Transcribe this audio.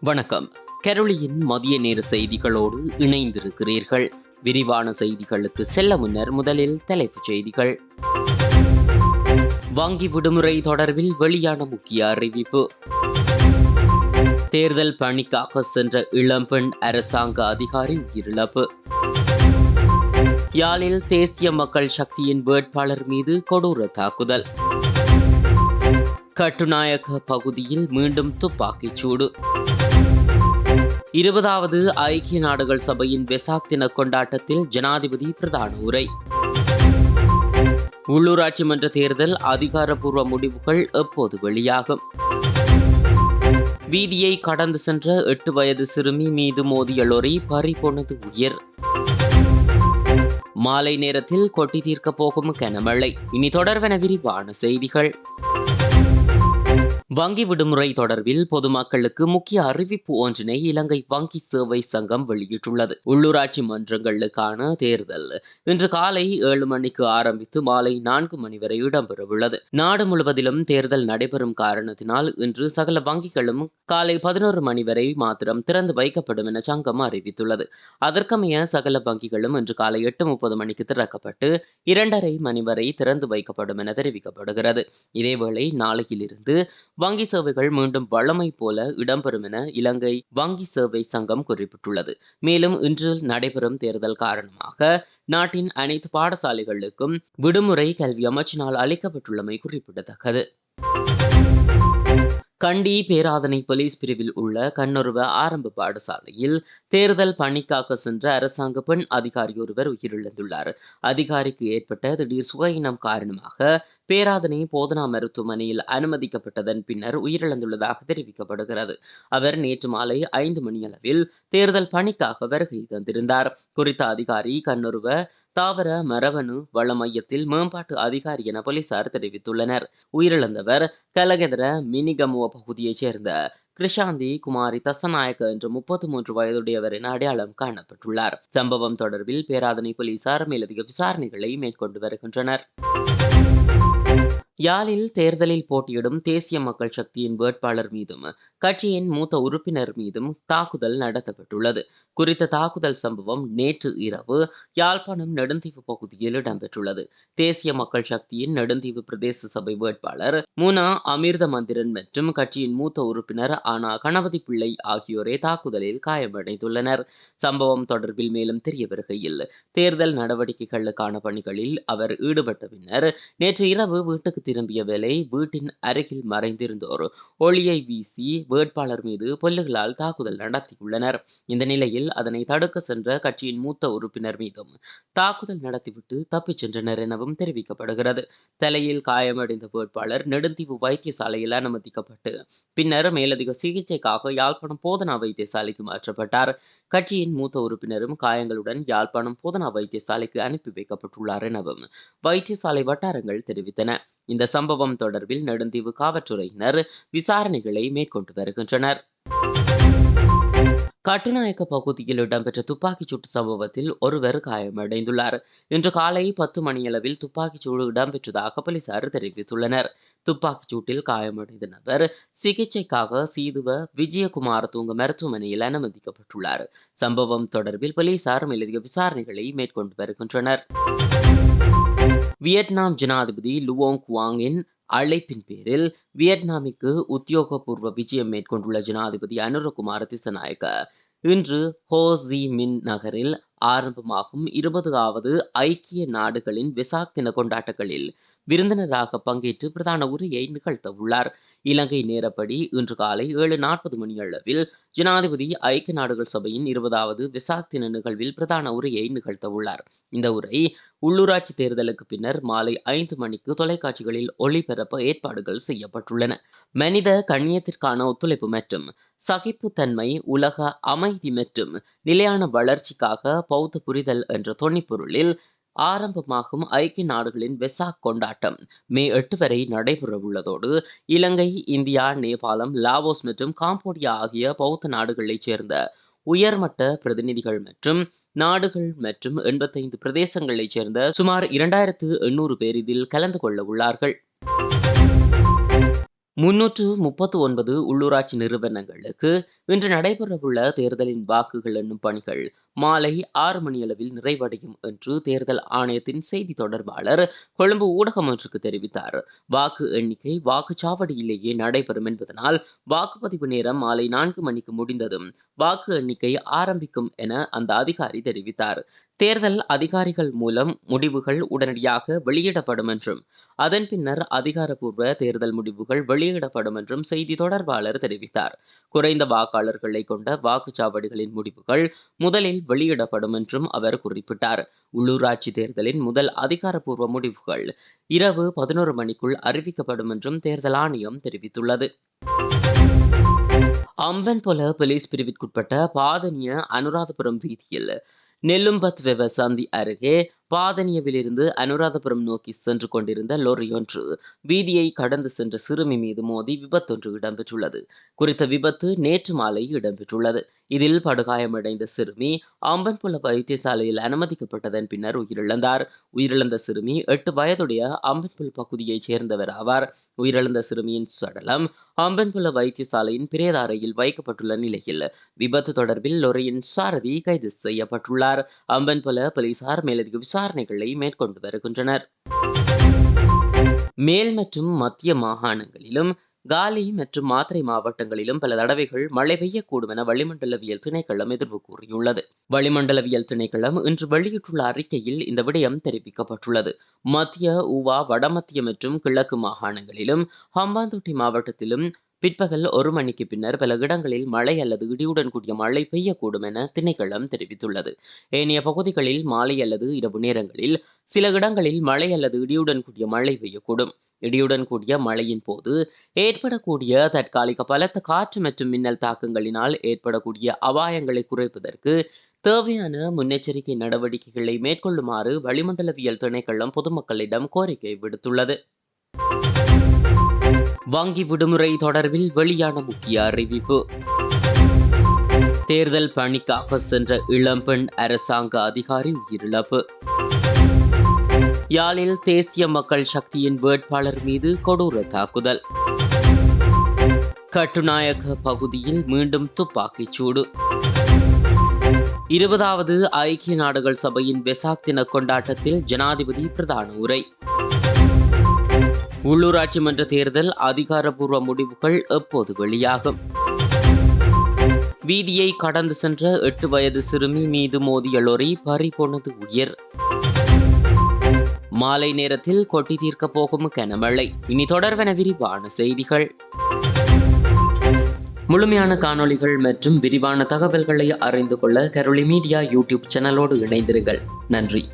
வணக்கம். கரோலியின் மதிய நேர செய்திகளோடு இணைந்திருக்கிறீர்கள். விரிவான செய்திகளுக்கு செல்ல முன்னர் முதலில் தலைப்புச் செய்திகள். வங்கி விடுமுறை தொடர்பில் வெளியான முக்கிய அறிவிப்பு. தேர்தல் பணிக்காக சென்ற இளம்பெண் அரசாங்க அதிகாரி உயிரிழப்பு. யாழில் தேசிய மக்கள் சக்தியின் வேட்பாளர் மீது கொடூர தாக்குதல். கட்டுநாயக பகுதியில் மீண்டும் துப்பாக்கிச் சூடு. இருபதாவது ஐக்கிய நாடுகள் சபையின் வெசாக் தின கொண்டாட்டத்தில் ஜனாதிபதி பிரதான உரை. உள்ளூராட்சி மன்ற தேர்தல் அதிகாரப்பூர்வ முடிவுகள் எப்போது வெளியாகும்? வீதியை கடந்து சென்ற எட்டு வயது சிறுமி மீது மோதிய லொரி பறிபோனது உயிர். மாலை நேரத்தில் கொட்டி தீர்க்கப் போகும் கனமழை. இனி தொடர்வென விரிவான செய்திகள். வங்கி விடுமுறை தொடர்பில் பொதுமக்களுக்கு முக்கிய அறிவிப்பு ஒன்றினை இலங்கை வங்கி சேவை சங்கம் வெளியிட்டுள்ளது. உள்ளூராட்சி மன்றங்களுக்கான தேர்தல் இன்று காலை ஏழு மணிக்கு ஆரம்பித்து மாலை நான்கு மணி வரை இடம்பெறவுள்ளது. நாடு முழுவதிலும் தேர்தல் நடைபெறும் காரணத்தினால் இன்று சகல வங்கிகளும் காலை பதினோரு மணி வரை மாத்திரம் திறந்து வைக்கப்படும் என சங்கம் அறிவித்துள்ளது. அதற்கமைய சகல வங்கிகளும் இன்று காலை எட்டு முப்பது மணிக்கு திறக்கப்பட்டு இரண்டரை மணி வரை திறந்து வைக்கப்படும் என தெரிவிக்கப்படுகிறது. இதேவேளை நாளையிலிருந்து வங்கி சேவைகள் மீண்டும் வழமை போல இடம்பெறும் என இலங்கை வங்கி சேவை சங்கம் குறிப்பிட்டுள்ளது. மேலும் இன்று நடைபெறும் தேர்தல் காரணமாக நாட்டின் அனைத்து பாடசாலைகளுக்கும் விடுமுறை கல்வி அமைச்சினால் அளிக்கப்பட்டுள்ளமை குறிப்பிடத்தக்கது. கண்டி பேராதனை போலீஸ் பிரிவில் உள்ள கண்ணுருவ ஆரம்ப பாடசாலையில் தேர்தல் பணிக்காக சென்ற அரசாங்க பெண் அதிகாரி ஒருவர் உயிரிழந்துள்ளார். அதிகாரிக்கு ஏற்பட்ட திடீர் சுகையினம் காரணமாக பேராதனை போதனா மருத்துவமனையில் அனுமதிக்கப்பட்டதன் பின்னர் உயிரிழந்துள்ளதாக தெரிவிக்கப்படுகிறது. அவர் நேற்று மாலை ஐந்து மணியளவில் தேர்தல் பணிக்காக வருகை தந்திருந்தார். குறித்த அதிகாரி கண்ணுருவ தாவர மரபணு வள மையத்தில் மேம்பாட்டு அதிகாரி என போலீசார் தெரிவித்துள்ளனர். உயிரிழந்தவர் கலகெதர மினிகமுவ பகுதியைச் சேர்ந்த கிருஷாந்தி குமாரி தசநாயக்க என்ற முப்பத்தி மூன்று வயதுடையவர் என அடையாளம் காணப்பட்டுள்ளார். சம்பவம் தொடர்பில் பேராதனை போலீசார் மேலதிக விசாரணைகளை மேற்கொண்டு வருகின்றனர். யாழில் தேர்தலில் போட்டியிடும் தேசிய மக்கள் சக்தியின் வேட்பாளர் மீதும் கட்சியின் மூத்த உறுப்பினர் மீதும் தாக்குதல் நடத்தப்பட்டுள்ளது. குறித்த தாக்குதல் சம்பவம் நேற்று இரவு யாழ்ப்பாணம் நெடுந்தீவு பகுதியில் இடம்பெற்றுள்ளது. தேசிய மக்கள் சக்தியின் நெடுந்தீவு பிரதேச சபை வேட்பாளர் முனா அமிர்த மந்திரன் மற்றும் கட்சியின் மூத்த உறுப்பினர் ஆனா கணபதி பிள்ளை ஆகியோரே தாக்குதலில் காயமடைந்துள்ளனர். சம்பவம் தொடர்பில் மேலும் தெரிய வருகையில் தேர்தல் நடவடிக்கைகளுக்கான பணிகளில் அவர் ஈடுபட்ட பின்னர் நேற்று இரவு வீட்டுக்கு திரும்பிய வேளை வீட்டின் அருகில் மறைந்திருந்தோர். ஒளியை வீசி வேட்பாளர் மீது பொல்லுகளால் தாக்குதல் நடத்தியுள்ளனர். இந்த நிலையில் அதனை தடுக்க சென்ற கட்சியின் மூத்த உறுப்பினர் மீதும் தாக்குதல் நடத்திவிட்டு தப்பிச் சென்றனர் எனவும் தெரிவிக்கப்படுகிறது. தலையில் காயமடைந்த வேட்பாளர் நெடுந்தீவு வைத்தியசாலையில் அனுமதிக்கப்பட்டு பின்னர் மேலதிக சிகிச்சைக்காக யாழ்ப்பாணம் போதனா வைத்தியசாலைக்கு மாற்றப்பட்டார். கட்சியின் மூத்த உறுப்பினரும் காயங்களுடன் யாழ்ப்பாணம் போதனா வைத்தியசாலைக்கு அனுப்பி வைக்கப்பட்டுள்ளார் எனவும் வைத்தியசாலை வட்டாரங்கள் தெரிவித்தன. இந்த சம்பவம் தொடர்பில் நெடுந்தீவு காவல்துறையினர் விசாரணைகளை மேற்கொண்டு வருகின்றனர். கட்டுநாயக்க பகுதியில் இடம்பெற்ற துப்பாக்கிச் சூட்டு சம்பவத்தில் ஒருவர் காயமடைந்துள்ளார். இன்று காலை பத்து மணியளவில் துப்பாக்கிச் சூடு இடம்பெற்றதாக போலீசார் தெரிவித்துள்ளனர். துப்பாக்கிச் சூட்டில் காயமடைந்த நபர் சிகிச்சைக்காக சீதுவ விஜயகுமார் தூங்க மருத்துவமனையில் அனுமதிக்கப்பட்டுள்ளார். சம்பவம் தொடர்பில் போலீசார் மேலதிக விசாரணைகளை மேற்கொண்டு வருகின்றனர். வியட்நாம் ஜனாதிபதி லுவோங் குவாங்கின் அழைப்பின் பேரில் வியட்நாமிற்கு உத்தியோகபூர்வ விஜயம் மேற்கொண்டுள்ள ஜனாதிபதி அனுரகுமார திசநாயக்க. இன்று ஹோ மின் நகரில் ஆரம்பமாகும் இருபதாவது ஐக்கிய நாடுகளின் வெசாக் தின கொண்டாட்டங்களில் விருந்தினராக பங்கேற்று பிரதான உரையை நிகழ்த்த உள்ளார் இலங்கை நேரப்படி இன்று காலை ஏழு நாற்பது மணியளவில் ஜனாதிபதி ஐக்கிய நாடுகள் சபையின் இருபதாவது விசாக் தின நிகழ்வில் பிரதான உரையை நிகழ்த்த உள்ளார் இந்த உரை உள்ளூராட்சி தேர்தலுக்கு பின்னர் மாலை ஐந்து மணிக்கு தொலைக்காட்சிகளில் ஒளிபரப்ப ஏற்பாடுகள் செய்யப்பட்டுள்ளன. மனித கண்ணியத்திற்கான ஒத்துழைப்பு மற்றும் சகிப்புத்தன்மை உலக அமைதி மற்றும் நிலையான வளர்ச்சிக்காக பௌத்த புரிதல் என்ற தொனிப்பொருளில் ஆரம்பமாகும் ஐக்கிய நாடுகளின் வெசாக் கொண்டாட்டம். மே எட்டு வரை நடைபெறவுள்ளதோடு இலங்கை இந்தியா நேபாளம் லாவோஸ் மற்றும் காம்போடியா ஆகிய பௌத்த நாடுகளைச் சேர்ந்த உயர்மட்ட பிரதிநிதிகள் மற்றும் நாடுகள் மற்றும் எண்பத்தைந்து பிரதேசங்களைச் சேர்ந்த சுமார் இரண்டாயிரத்து எண்ணூறு பேர் இதில் கலந்து கொள்ள உள்ளார்கள். முன்னூற்று முப்பத்து ஒன்பது உள்ளூராட்சி நிறுவனங்களுக்கு இன்று நடைபெறவுள்ள தேர்தலின் வாக்குகள் எண்ணும் பணிகள் மாலை ஆறு மணியளவில் நிறைவடையும் என்று தேர்தல் ஆணையத்தின் செய்தி தொடர்பாளர் கொழும்பு ஊடகம் ஒன்றுக்கு தெரிவித்தார். வாக்கு எண்ணிக்கை வாக்குச்சாவடியிலேயே நடைபெறும் என்பதனால் வாக்குப்பதிவு நேரம் மாலை நான்கு மணிக்கு முடிந்ததும் வாக்கு எண்ணிக்கை ஆரம்பிக்கும் என அந்த அதிகாரி தெரிவித்தார். தேர்தல் அதிகாரிகள் மூலம் முடிவுகள் உடனடியாக வெளியிடப்படும் என்றும் அதன் பின்னர் அதிகாரப்பூர்வ தேர்தல் முடிவுகள் வெளியிடப்படும் என்றும் செய்தி தொடர்பாளர் தெரிவித்தார். குறைந்த வாக்காளர்களை கொண்ட வாக்குச்சாவடிகளின் முடிவுகள் முதலில் வெளியிடப்படும் என்றும் அவர் குறிப்பிட்டார். உள்ளூராட்சி தேர்தலின் முதல் அதிகாரப்பூர்வ முடிவுகள் இரவு பதினோரு மணிக்குள் அறிவிக்கப்படும் என்றும் தேர்தல் ஆணையம் தெரிவித்துள்ளது. அம்பன்பொல போலீஸ் பிரிவிற்குட்பட்ட பாதனிய அனுராதபுரம் வீதியில் நெல்லும்பத் விவசாந்தி அருகே பாதனியவிலிருந்து அனுராதபுரம் நோக்கி சென்று கொண்டிருந்த லொரியொன்று வீதியை கடந்து சென்ற சிறுமி மீது மோதி விபத்தொன்று இடம்பெற்றுள்ளது. குறித்த விபத்து நேற்று மாலை இடம்பெற்றுள்ளது. இதில் படுகாயமடைந்த சிறுமி அம்பன்புல வைத்தியசாலையில் அனுமதிக்கப்பட்டதன் பின்னர் உயிரிழந்தார். உயிரிழந்த சிறுமி எட்டு வயதுடைய அம்பன்புல் பகுதியைச் சேர்ந்தவர் ஆவார். உயிரிழந்த சிறுமியின் சடலம் அம்பன்புல வைத்தியசாலையின் பிரேதாரையில் வைக்கப்பட்டுள்ள நிலையில் விபத்து தொடர்பில் லொரியின் சாரதி கைது செய்யப்பட்டுள்ளார். அம்பன்புல போலீசார் மேலதிக விசாரணைகளை மேற்கொண்டு வருகின்றனர். மேல் மற்றும் மத்திய மாகாணங்களிலும் காலி மற்றும் மாத்திரை மாவட்டங்களிலும் பல தடவைகள் மழை பெய்யக்கூடும் என வளிமண்டலவியல் திணைக்களம் எதிர்வு கூறியுள்ளது. வளிமண்டலவியல் திணைக்களம் இன்று வெளியிட்டுள்ள அறிக்கையில் இந்த விடயம் தெரிவிக்கப்பட்டுள்ளது. மத்திய உவா வடமத்திய மற்றும் கிழக்கு மாகாணங்களிலும் ஹம்பாந்தோட்டை மாவட்டத்திலும் பிற்பகல் ஒரு மணிக்கு பின்னர் பல இடங்களில் மழை அல்லது இடியுடன் கூடிய மழை பெய்யக்கூடும் என திணைக்களம் தெரிவித்துள்ளது. ஏனைய பகுதிகளில் மாலை அல்லது இரவு நேரங்களில் சில இடங்களில் மழை அல்லது இடியுடன் கூடிய மழை பெய்யக்கூடும். இடியுடன் கூடிய மழையின் போது ஏற்படக்கூடிய தற்காலிக பலத்த காற்று மற்றும் மின்னல் தாக்கங்களினால் ஏற்படக்கூடிய அபாயங்களை குறைப்பதற்கு தேவையான முன்னெச்சரிக்கை நடவடிக்கைகளை மேற்கொள்ளுமாறு வளிமண்டலவியல் திணைக்களம் பொதுமக்களிடம் கோரிக்கை விடுத்துள்ளது. வங்கி விடுமுறை தொடர்பில் வெளியான முக்கிய அறிவிப்பு. தேர்தல் பணிக்காக சென்ற இளம்பெண் அரசாங்க அதிகாரி உயிரிழப்பு. யாழில் தேசிய மக்கள் சக்தியின் வேட்பாளர் மீது கொடூர தாக்குதல். கட்டுநாயக பகுதியில் மீண்டும் துப்பாக்கிச் சூடு. இருபதாவது ஐக்கிய நாடுகள் சபையின் வெசாக் தின கொண்டாட்டத்தில் ஜனாதிபதி பிரதான உரை. உள்ளூராட்சி மன்ற தேர்தல் அதிகாரப்பூர்வ முடிவுகள் எப்போது வெளியாகும்? வீதியை கடந்து சென்ற எட்டு வயது சிறுமி மீது மோதிய லொரி பறிபோனது உயிர். மாலை நேரத்தில் கொட்டி தீர்க்க போகும் கனமழை. இனி தொடர்வென விரிவான செய்திகள். முழுமையான காணொளிகள் மற்றும் விரிவான தகவல்களை அறிந்து கொள்ள கரோலி மீடியா யூடியூப் சேனலோடு இணைந்திருங்கள். நன்றி.